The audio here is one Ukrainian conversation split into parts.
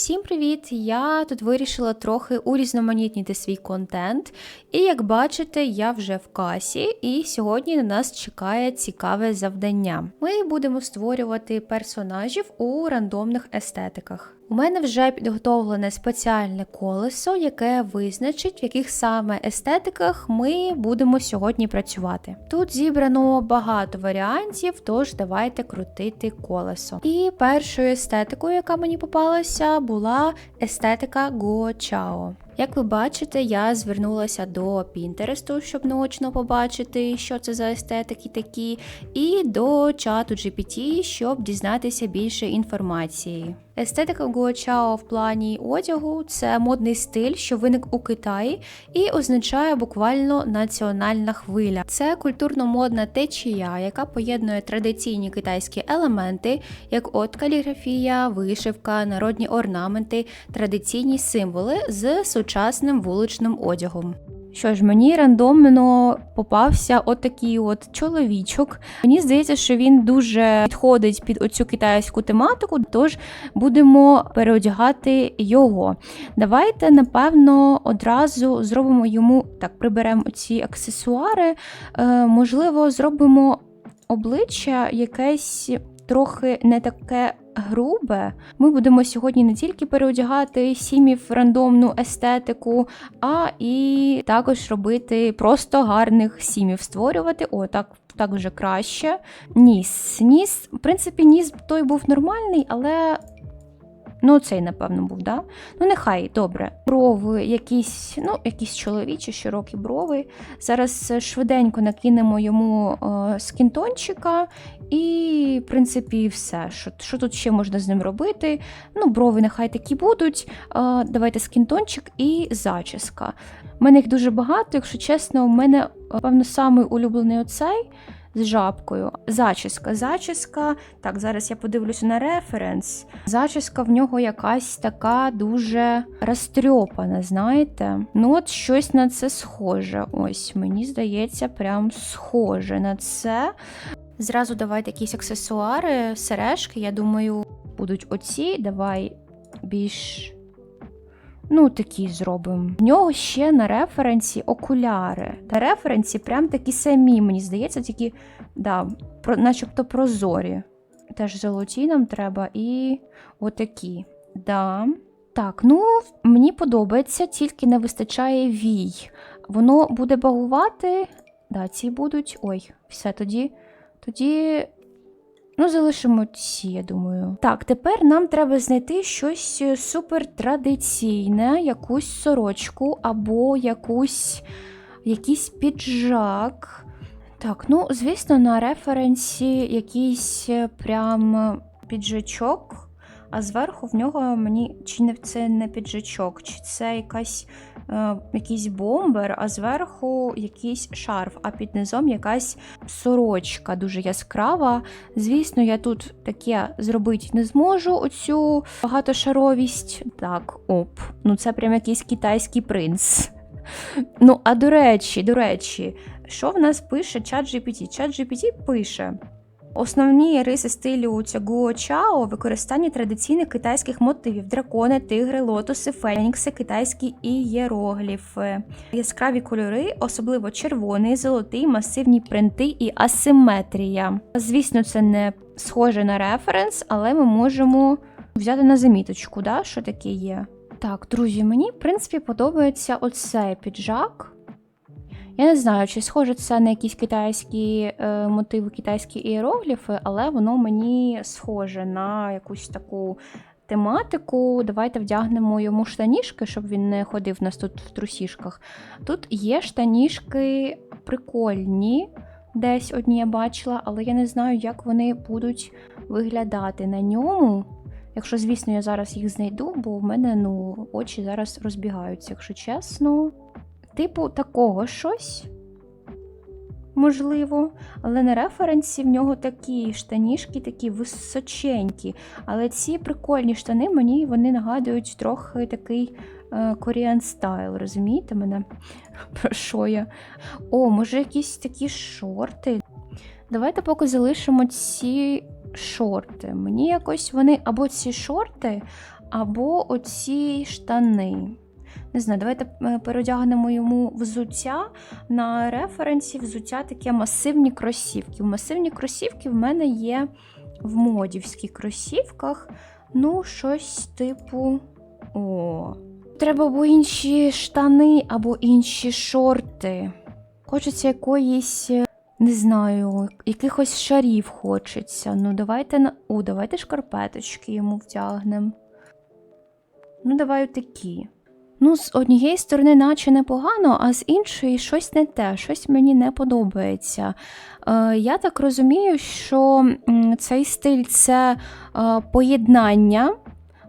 Всім привіт! Я тут вирішила трохи урізноманітнити свій контент. І як бачите, я вже в касі, і сьогодні на нас чекає цікаве завдання. Ми будемо створювати персонажів у рандомних естетиках. У мене вже підготовлене спеціальне колесо, яке визначить, в яких саме естетиках ми будемо сьогодні працювати. Тут зібрано багато варіантів, тож давайте крутити колесо. І першою естетикою, яка мені попалася, була естетика Go. Як ви бачите, я звернулася до Пінтересту, щоб наочно побачити, що це за естетики такі, і до чату GPT, щоб дізнатися більше інформації. Естетика Гуачао в плані одягу це модний стиль, що виник у Китаї і означає буквально національна хвиля. Це культурно-модна течія, яка поєднує традиційні китайські елементи, як от каліграфія, вишивка, народні орнаменти, традиційні символи з сучасним вуличним одягом. Що ж, мені рандомно попався отакий от чоловічок. Мені здається, що він дуже підходить під оцю китайську тематику, тож будемо переодягати його. Давайте, напевно, одразу зробимо йому так, приберемо ці аксесуари. Е, можливо, зробимо обличчя якесь трохи не таке грубе. Ми будемо сьогодні не тільки переодягати сімів рандомну естетику, а і також робити просто гарних сімів створювати. О, так. Так вже краще. Ніс. Ніс, в принципі, ніс той був нормальний, але Ну, цей, напевно, був, да? Ну, нехай, добре. Брови, якісь, ну, якісь чоловічі, широкі брови. Зараз швиденько накинемо йому е, скінтончика, і, в принципі, все. Що що тут ще можна з ним робити? Ну, брови нехай такі будуть. Е, давайте скінтончик і зачіска. У мене їх дуже багато, якщо чесно, у мене, певно, самий улюблений оцей з жабкою. Зачіска. Зачіска. Так, зараз я подивлюся на референс. Зачіска в нього якась така дуже розтрьопана, знаєте? Ну, от щось на це схоже. Ось, мені здається, прям схоже на це. Зразу давайте якісь аксесуари, сережки, я думаю, будуть оці. Давай більш. Ну, такі зробимо. В нього ще на референсі окуляри. На референсі прям такі самі, мені здається, тільки, да, про, начебто прозорі. Теж золоті нам треба і отакі. Да. Так, ну, мені подобається, тільки не вистачає вій. Воно буде багувати. Да, ці будуть. Ой, все тоді. Тоді Ну, залишимо ці, я думаю. Так, тепер нам треба знайти щось е, супертрадиційне, якусь сорочку або якусь, якийсь піджак. Так, ну, звісно, на референсі якийсь е, прям піджачок а зверху в нього мені чи не це не піджачок, чи це якась, е, якийсь бомбер, а зверху якийсь шарф, а під низом якась сорочка дуже яскрава. Звісно, я тут таке зробити не зможу, оцю багатошаровість. Так, оп, ну це прям якийсь китайський принц. Ну, а до речі, до речі, що в нас пише чат GPT? Чат GPT пише. Основні риси стилю цього чао використання традиційних китайських мотивів: дракони, тигри, лотоси, фенікси, китайські ієрогліфи, яскраві кольори, особливо червоний, золотий, масивні принти і асиметрія. Звісно, це не схоже на референс, але ми можемо взяти на заміточку, да, що таке є. Так, друзі, мені в принципі подобається оцей піджак. Я не знаю, чи схоже це на якісь китайські е, мотиви, китайські іерогліфи, але воно мені схоже на якусь таку тематику. Давайте вдягнемо йому штаніжки, щоб він не ходив у нас тут в трусішках. Тут є штаніжки прикольні, десь одні я бачила, але я не знаю, як вони будуть виглядати на ньому. Якщо, звісно, я зараз їх знайду, бо в мене ну, очі зараз розбігаються, якщо чесно. Типу, такого щось. Можливо, але на референсі в нього такі штаніжки, такі височенькі. Але ці прикольні штани мені вони нагадують трохи такий коріан стайл. Розумієте мене? Про що я? О, може, якісь такі шорти. Давайте поки залишимо ці шорти. Мені якось вони або ці шорти, або оці штани. Не знаю, давайте е, переодягнемо йому взуття. На референсі взуття таке масивні кросівки. Масивні кросівки в мене є в модівських кросівках. Ну, щось типу. О. Треба або інші штани, або інші шорти. Хочеться якоїсь, е, не знаю, якихось шарів хочеться. Ну, давайте на. О, давайте шкарпеточки йому втягнемо. Ну, давай такі. Ну, з однієї сторони, наче непогано, а з іншої щось не те, щось мені не подобається. Е, я так розумію, що цей стиль це е, поєднання,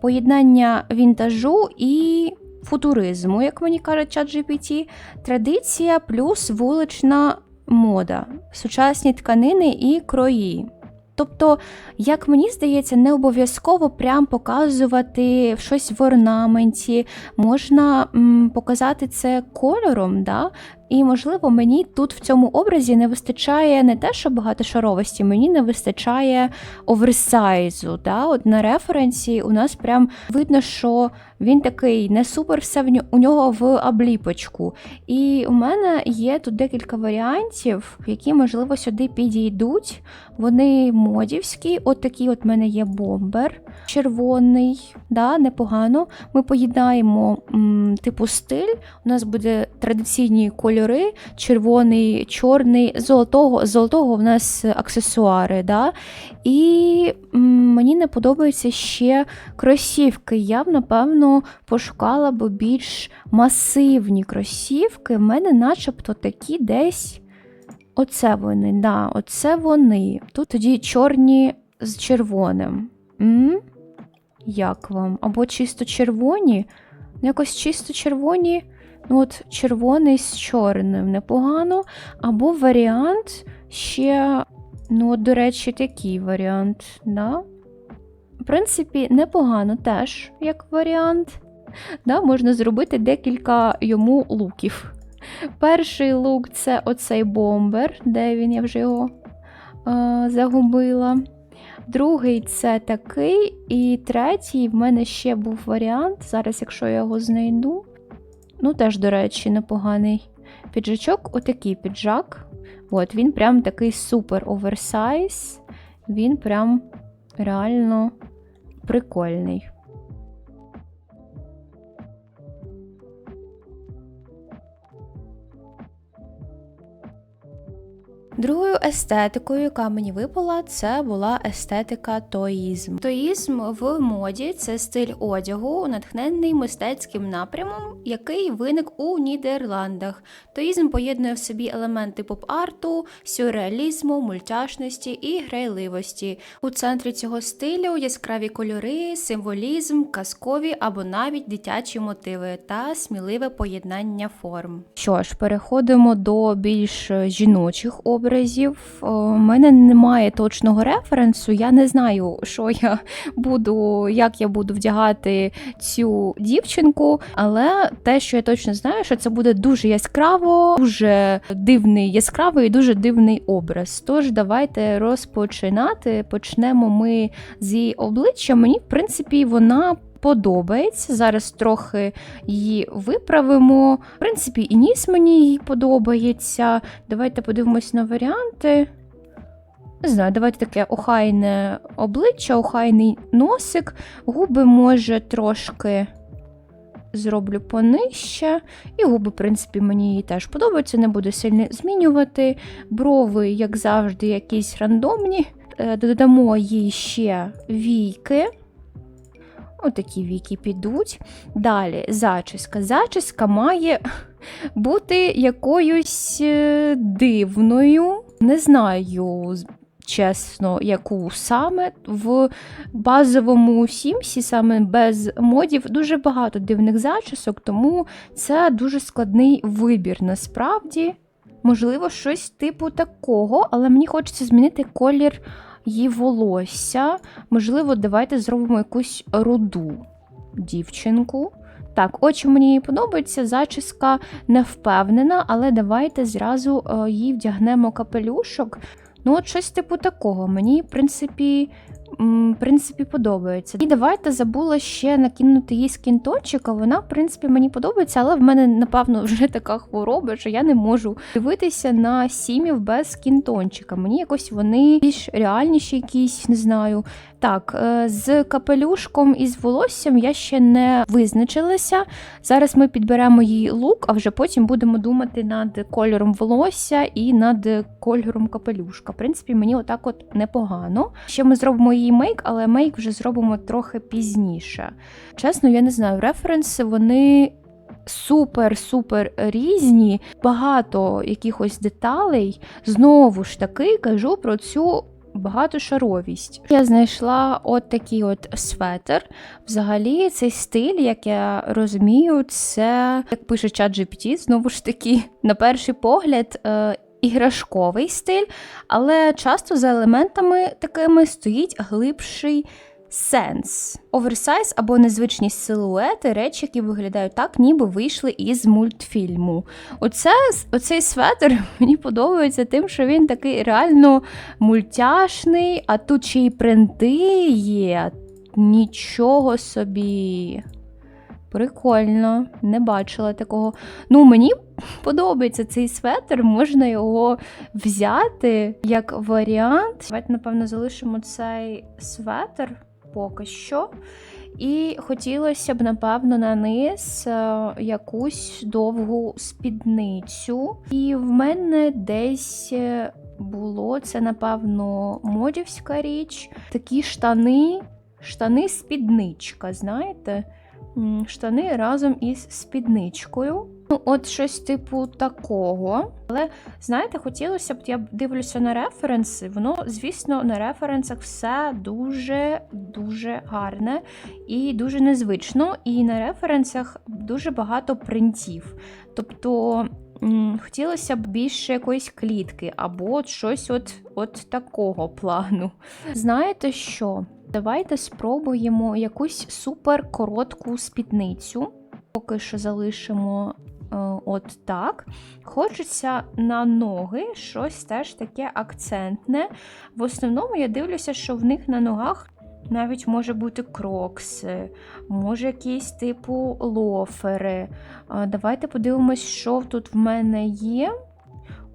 поєднання вінтажу і футуризму, як мені каже ChatGPT, традиція плюс вулична мода, сучасні тканини і крої. Тобто, як мені здається, не обов'язково прям показувати щось в орнаменті, можна м, показати це кольором, да? І, можливо, мені тут в цьому образі не вистачає не те, що багатошаровості, мені не вистачає оверсайзу. Да? От На референсі у нас прям видно, що він такий не супер все в у нього в обліпочку. І у мене є тут декілька варіантів, які, можливо, сюди підійдуть. Вони модівські. От такий от мене є бомбер червоний, да, непогано. Ми поєднаємо м, типу стиль. У нас буде традиційні кольори: червоний, чорний, золотого. Золотого в нас аксесуари. Да? І м, мені не подобаються ще кросівки. Я б, напевно, пошукала б більш масивні кросівки. В мене начебто такі десь. Оце вони, да, оце вони. Тут тоді чорні з червоним. М? Як вам? Або чисто червоні? Ну, Якось чисто червоні, ну от червоний з чорним непогано. Або варіант ще, ну, до речі, такий варіант, да? В принципі, непогано теж як варіант. Да, Можна зробити декілька йому луків. Перший лук це оцей бомбер, де він, я вже його е, загубила. Другий це такий. І третій в мене ще був варіант. Зараз, якщо я його знайду. Ну, теж, до речі, непоганий піджачок. Отакий піджак. От, він прям такий супер оверсайз. Він прям реально прикольний. Другою естетикою, яка мені випала, це була естетика тоїзм. Тоїзм в моді це стиль одягу, натхнений мистецьким напрямом, який виник у Нідерландах. Тоїзм поєднує в собі елементи поп-арту, сюрреалізму, мультяшності і грайливості. У центрі цього стилю яскраві кольори, символізм, казкові або навіть дитячі мотиви та сміливе поєднання форм. Що ж, переходимо до більш жіночих образів. У мене немає точного референсу. Я не знаю, що я буду, як я буду вдягати цю дівчинку, але те, що я точно знаю, що це буде дуже яскраво, дуже дивний, яскравий і дуже дивний образ. Тож давайте розпочинати. Почнемо ми з її обличчя. Мені, в принципі, вона. Подобається. Зараз трохи її виправимо. В принципі, і ніс мені їй подобається. Давайте подивимось на варіанти. Не знаю, давайте таке охайне обличчя, охайний носик. Губи, може, трошки зроблю понижче. І губи, в принципі, мені її теж подобаються, не буду сильно змінювати. Брови, як завжди, якісь рандомні. Е, Додамо їй ще війки. Отакі віки підуть. Далі зачіска. Зачіска має бути якоюсь е, дивною. Не знаю, чесно, яку саме. В базовому сімсі, саме без модів, дуже багато дивних зачісок, тому це дуже складний вибір насправді. Можливо, щось типу такого, але мені хочеться змінити колір її волосся. Можливо, давайте зробимо якусь руду дівчинку. Так, очі мені подобаються, зачіска не впевнена, але давайте зразу е, їй вдягнемо капелюшок. Ну, от щось типу такого. Мені, в принципі, в принципі, подобається. І давайте забула ще накинути їй скінтончика. Вона, в принципі, мені подобається, але в мене, напевно, вже така хвороба, що я не можу дивитися на сімів без скінтончика. Мені якось вони більш реальніші, якісь, не знаю. Так, е, з капелюшком і з волоссям я ще не визначилася. Зараз ми підберемо їй лук, а вже потім будемо думати над кольором волосся і над кольором капелюшка. В принципі, мені отак от непогано. Ще ми зробимо її мейк, але мейк вже зробимо трохи пізніше. Чесно, я не знаю, референси вони. Супер-супер різні, багато якихось деталей. Знову ж таки кажу про цю багатошаровість. Я знайшла от такий от светр. Взагалі, цей стиль, як я розумію, це, як пише чат знову ж таки, на перший погляд. Іграшковий стиль, але часто за елементами такими стоїть глибший сенс. Оверсайз або незвичні силуети, речі, які виглядають так, ніби вийшли із мультфільму. Оце, Оцей светр мені подобається тим, що він такий реально мультяшний, а тут ще й принти є. Нічого собі. Прикольно, не бачила такого. Ну, мені подобається цей светр, можна його взяти як варіант. Давайте, напевно, залишимо цей светр поки що. І хотілося б, напевно, на низ е, якусь довгу спідницю. І в мене десь е, було це, напевно, модівська річ. Такі штани, штани-спідничка, знаєте? Штани разом із спідничкою. Ну, от щось типу такого. Але, знаєте, хотілося б, я дивлюся на референси, воно, звісно, на референсах все дуже-дуже гарне і дуже незвично. І на референсах дуже багато принтів. Тобто. Хотілося б більше якоїсь клітки, або щось от от такого плану. Знаєте що? Давайте спробуємо якусь супер коротку спідницю. Поки що залишимо Е, от так. Хочеться на ноги щось теж таке акцентне. В основному я дивлюся, що в них на ногах навіть може бути крокси, може якісь типу лофери. Е, давайте подивимось, що тут в мене є.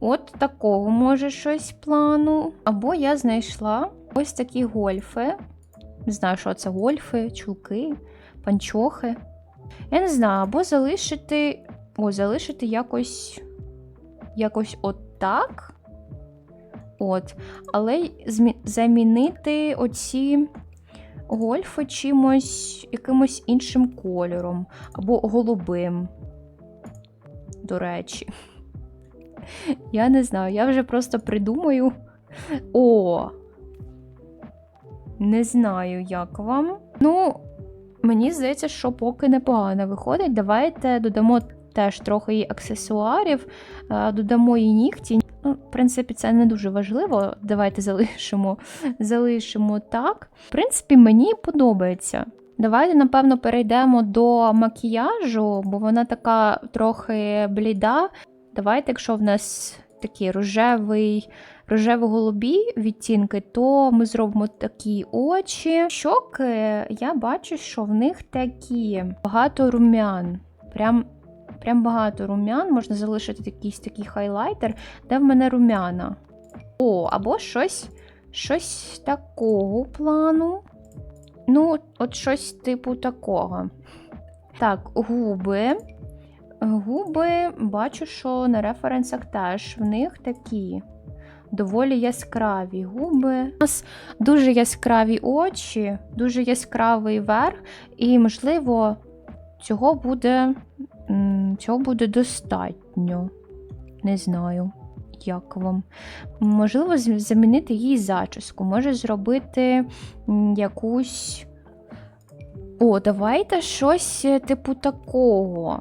От такого може щось плану. Або я знайшла ось такі гольфи. Не знаю, що це гольфи, чулки, панчохи. Я не знаю, або залишити о, залишити якось якось отак. От. Але замінити оці гольфи чимось якимось іншим кольором або голубим. До речі. Я не знаю, я вже просто придумаю. О! Не знаю, як вам. Ну, мені здається, що поки непогано виходить. Давайте додамо теж трохи її аксесуарів, е, додамо їй нігті. Ну, В принципі, це не дуже важливо. Давайте залишимо, залишимо так. В принципі, мені подобається. Давайте, напевно, перейдемо до макіяжу, бо вона така трохи бліда. Давайте, якщо в нас такий рожевий, рожево-голубі відтінки, то ми зробимо такі очі. Щоки, я бачу, що в них такі багато рум'ян. Прям Прям багато рум'ян, можна залишити якийсь такий хайлайтер, де в мене рум'яна. О, або щось щось такого плану. Ну, от щось типу такого. Так, губи. Губи, бачу, що на референсах теж в них такі доволі яскраві губи. У нас дуже яскраві очі, дуже яскравий верх, і, можливо, цього буде Цього буде достатньо. Не знаю, як вам. Можливо, замінити її зачіску. Може зробити якусь. О, давайте щось е, типу такого.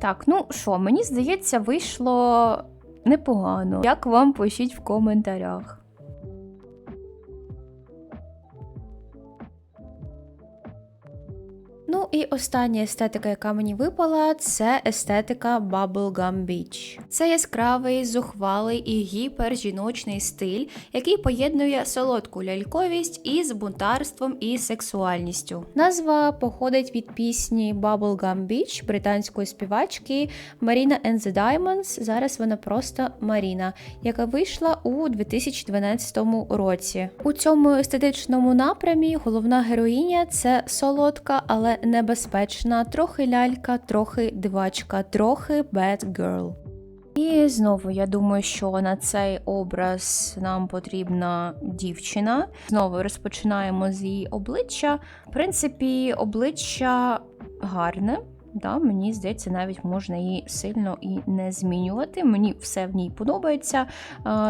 Так, ну що, мені здається, вийшло непогано. Як вам пишіть в коментарях. Ну, і остання естетика, яка мені випала, це естетика Bubblegum Beach. Це яскравий, зухвалий і гіпержіночний стиль, який поєднує солодку ляльковість із бунтарством і сексуальністю. Назва походить від пісні Bubblegum Beach британської співачки Marina and the Diamonds. Зараз вона просто Маріна, яка вийшла у 2012 році. У цьому естетичному напрямі головна героїня це солодка, але небезпечна, трохи лялька, трохи дивачка, трохи bad girl. І знову я думаю, що на цей образ нам потрібна дівчина. Знову розпочинаємо з її обличчя. В принципі, обличчя гарне. Да, мені здається, навіть можна її сильно і не змінювати. Мені все в ній подобається.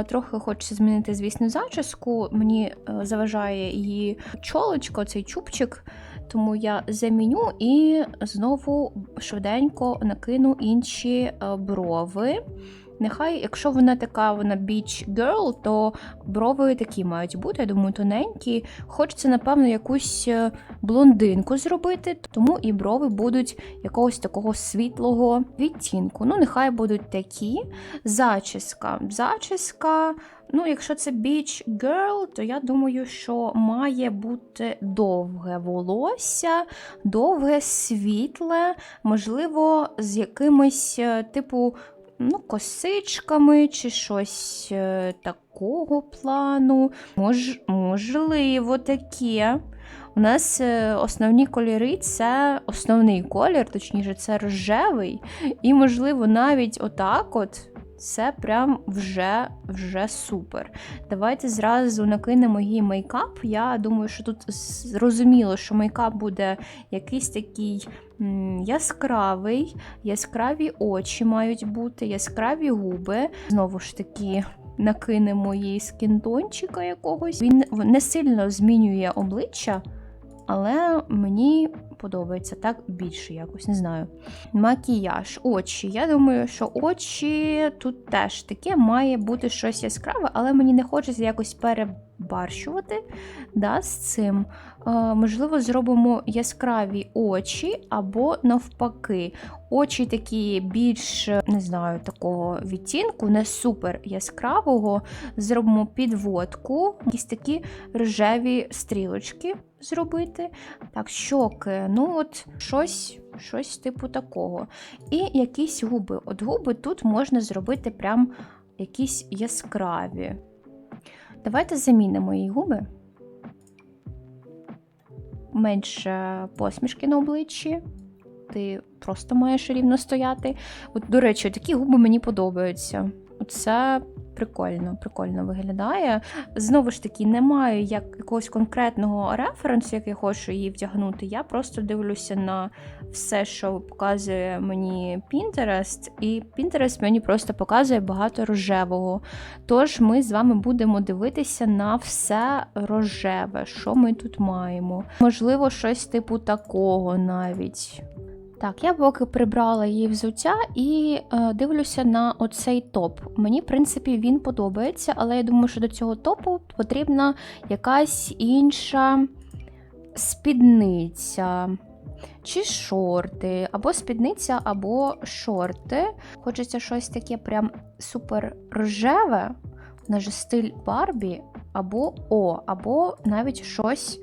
Трохи хочеться змінити, звісно, зачіску. Мені е, заважає її чолочко, цей чубчик. Тому я заміню і знову швиденько накину інші е, брови. Нехай, якщо вона така, вона beach girl, то брови такі мають бути, я думаю, тоненькі. Хочеться, напевно, якусь е, блондинку зробити, тому і брови будуть якогось такого світлого відтінку. Ну, нехай будуть такі. Зачіска. Зачіска. Ну, якщо це beach girl, то я думаю, що має бути довге волосся, довге, світле, можливо, з якимось е, типу ну, косичками чи щось е, такого плану. Мож, можливо, таке. У нас е, основні кольори це основний колір, точніше, це рожевий. І, можливо, навіть отак от. Це прям вже вже супер. Давайте зразу накинемо її мейкап. Я думаю, що тут зрозуміло, що мейкап буде якийсь такий яскравий, яскраві очі мають бути, яскраві губи. Знову ж таки. Накинемо їй скінтончика якогось. Він не сильно змінює обличчя, але мені подобається так більше якось, не знаю. Макіяж, очі. Я думаю, що очі тут теж таке має бути щось яскраве, але мені не хочеться якось перебарщувати да, з цим. Е, можливо, зробимо яскраві очі або навпаки. Очі такі більш, не знаю, такого відтінку, не супер яскравого. Зробимо підводку, якісь такі рожеві стрілочки зробити. Так, щоки, ну от щось щось типу такого. І якісь губи. От губи тут можна зробити прям якісь яскраві. Давайте замінимо її губи. Менше посмішки на обличчі. Ти просто маєш рівно стояти. От, До речі, такі губи мені подобаються. Це прикольно, прикольно виглядає. Знову ж таки, не маю як якогось конкретного референсу, як я хочу її вдягнути. Я просто дивлюся на все, що показує мені Pinterest, і Pinterest мені просто показує багато рожевого. Тож ми з вами будемо дивитися на все рожеве, що ми тут маємо. Можливо, щось типу такого навіть. Так, я поки прибрала її взуття і е, дивлюся на оцей топ. Мені, в принципі, він подобається, але я думаю, що до цього топу потрібна якась інша спідниця. Чи шорти, або спідниця, або шорти. Хочеться щось таке прям супер рожеве, наже стиль Барбі, або О, або навіть щось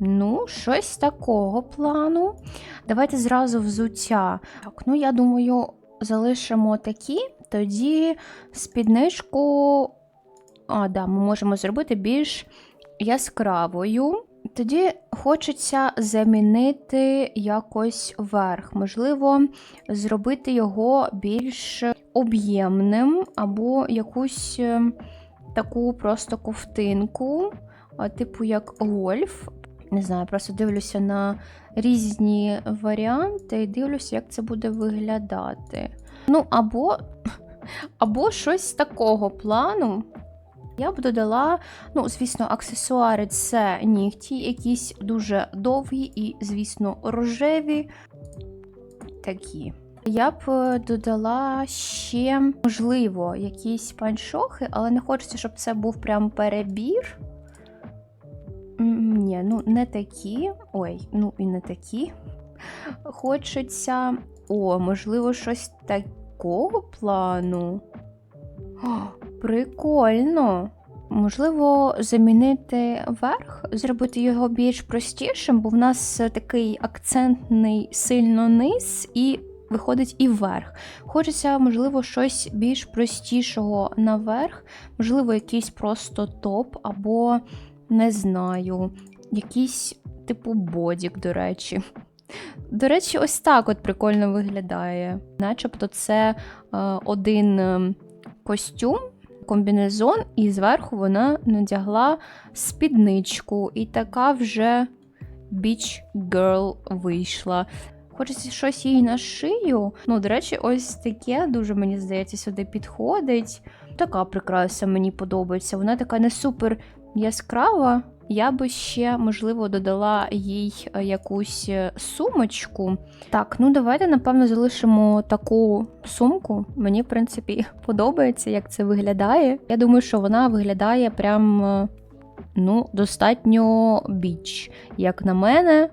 Ну, щось такого плану. Давайте зразу взуття. Так, ну, я думаю, залишимо такі, тоді спідничку, а, да, ми можемо зробити більш яскравою. Тоді хочеться замінити якось верх. Можливо, зробити його більш об'ємним, або якусь е, таку просто ковтинку, типу як гольф. Не знаю, просто дивлюся на різні варіанти і дивлюся, як це буде виглядати. Ну, або або щось такого плану. Я б додала, ну, звісно, аксесуари це нігті, якісь дуже довгі і, звісно, рожеві. Такі. Я б е, додала ще, можливо, якісь панчохи, але не хочеться, щоб це був прям перебір. Ні, ну не такі. Ой, ну і не такі. хочеться. О, можливо, щось такого плану. О, прикольно. Можливо, замінити верх, зробити його більш простішим, бо в нас такий акцентний сильно низ і виходить і вверх. Хочеться, можливо, щось більш простішого наверх, можливо, якийсь просто топ, або не знаю, якийсь типу бодік, до речі. До речі, ось так от прикольно виглядає. Начебто це е, один е, костюм, комбінезон, і зверху вона надягла спідничку, і така вже біч girl вийшла. Хочеться щось їй на шию. Ну, до речі, ось таке дуже, мені здається, сюди підходить. Така прикраса мені подобається. Вона така не супер яскрава. Я би ще, можливо, додала їй е, якусь е, сумочку. Так, ну давайте, напевно, залишимо таку сумку. Мені, в принципі, подобається, як це виглядає. Я думаю, що вона виглядає прям е, ну, достатньо біч, як на мене.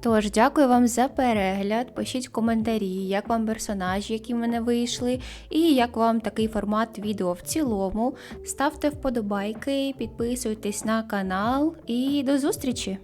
Тож, дякую вам за перегляд. Пишіть коментарі, як вам персонажі, які в мене вийшли, і як вам такий формат відео в цілому. Ставте вподобайки, підписуйтесь на канал і до зустрічі!